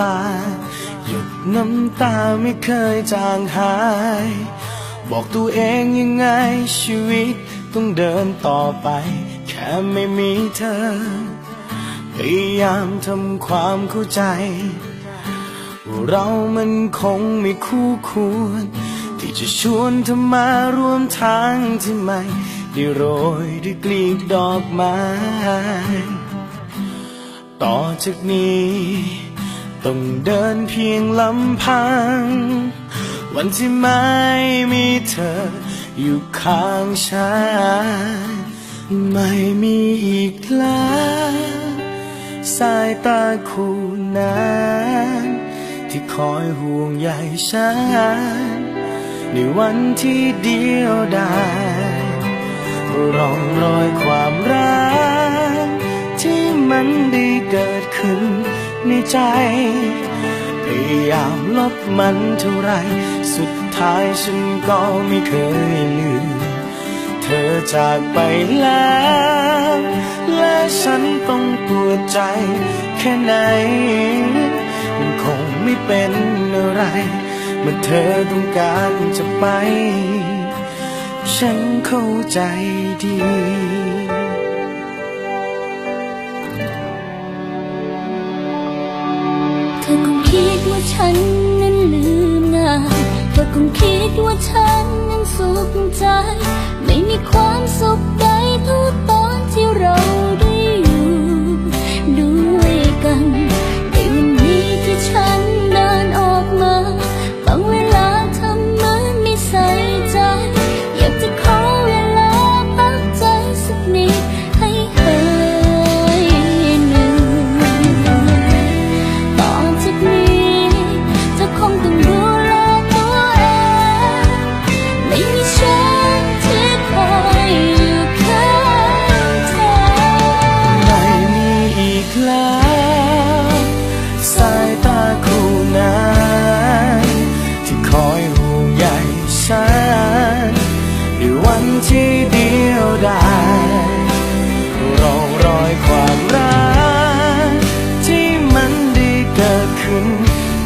ลาหยดน้ำตาไม่เคยจางหาย บอกตัวเองยังไงชีวิตต้องเดินต่อไป แค่ไม่มีเธอ พยายามทำความเข้าใจ ว่าเรามันคงไม่คู่ควร ที่จะชวนเธอมาร่วมทางที่ไม่ได้โรยด้วยกลีบดอกไม้ต่อจากนี้ ต้องเดินเพียงลำพัง วันที่ไม่มีเธออยู่ข้างฉัน ไม่มีอีกแล้วสายตาคู่นั้นที่คอยห่วงใยฉัน ในวันที่เดียวดายร่องรอยความรักที่มันได้เกิดขึ้น ในใจ พยายามลบมันเท่าไร สุดท้ายฉันก็ไม่เคยลืม เธอจากไปแล้ว และฉันต้องปวดใจแค่ไหน มันคงไม่เป็นอะไร เมื่อเธอต้องการจะไป ฉันเข้าใจดี ด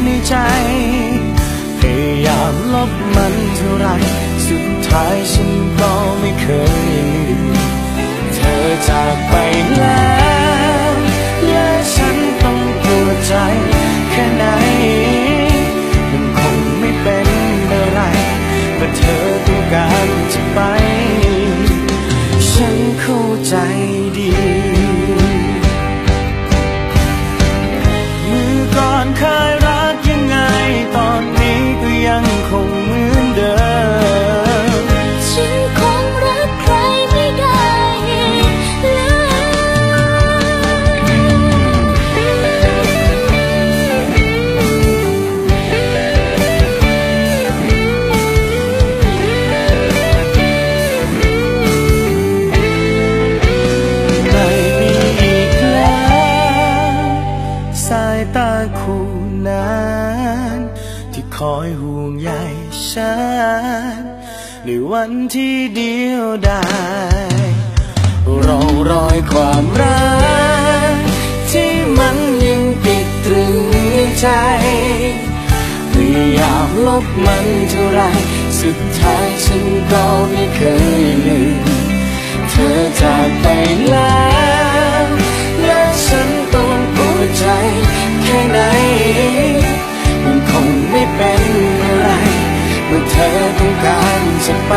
ในใจ พยายามลบมันเท่าไร สุดท้ายฉันก็ไม่เคยลืมเธอจากไปแล้ว และฉันต้องปวดใจแค่ไหน มันคงไม่เป็นอะไรเมื่อเธอายตาคู่นั้นที่คอยห่วงใยฉัน ในวันที่เดียวดายร่องรอยความรัก ที่มันยังติดตรึงในใจพยายามลบมันเท่าไร สุดท้ายฉันก็ไม่เคยลืม กันจะไป